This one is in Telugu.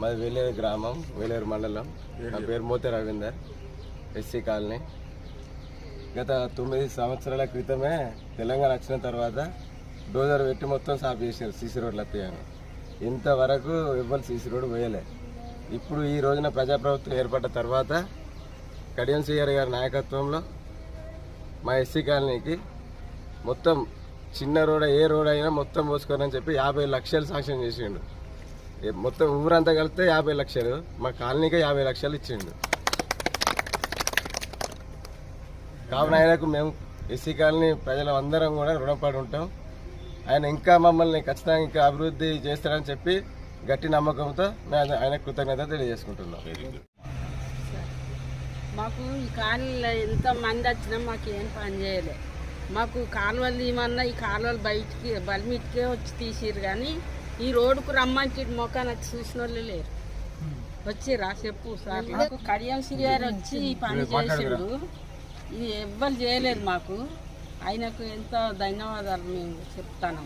మాది వేలేరు గ్రామం వేలేరు మండలం. నా పేరు మోతే రవీందర్ ఎస్సీ కాలనీ. గత తొమ్మిది సంవత్సరాల క్రితమే తెలంగాణ వచ్చిన తర్వాత డోజర్ పెట్టి మొత్తం సాఫ్ చేశారు సీసీ రోడ్లు వస్తాయని ఇంతవరకు ఎవ్వరు సీసీ రోడ్ వేయలే ఇప్పుడు ఈ రోజున ప్రజాప్రభుత్వం ఏర్పడ్డ తర్వాత కడియం సిఆర్ గారి నాయకత్వంలో మా ఎస్సీ కాలనీకి మొత్తం చిన్న రోడ్ ఏ రోడ్ అయినా మొత్తం పోసుకోరని చెప్పి యాభై లక్షలు శాంక్షన్ చేసిండు. మొత్తం ఊరంతా కలిపితే యాభై లక్షలు. మా కాలనీకే యాభై లక్షలు ఇచ్చిండు. కావున ఆయనకు మేము ఎస్సీ కాలనీ ప్రజలు అందరం కూడా రుణపడి ఉంటాం. ఆయన ఇంకా మమ్మల్ని ఖచ్చితంగా ఇంకా అభివృద్ధి చేస్తారని చెప్పి గట్టి నమ్మకంతో మేము ఆయన కృతజ్ఞత తెలియజేసుకుంటున్నాం. మాకు ఈ కాలువలో ఎంత మంది వచ్చినా మాకు ఏం పని చేయలే. మాకు కాలువలు తీయమన్నా ఈ కాలువలు బయటికి బలిమిటికే వచ్చి తీసిరు కానీ ఈ రోడ్డుకు రమ్మంచి వచ్చి చూసిన వాళ్ళు లేరు. వచ్చిరా చెప్పు సార్. మాకు కడియం సిరియార్ వచ్చి ఈ పని చేసిండు. ఇది ఎవ్వరు చేయలేదు మాకు. ఆయనకు ఎంతో ధన్యవాదాలు మేము చెప్తాను.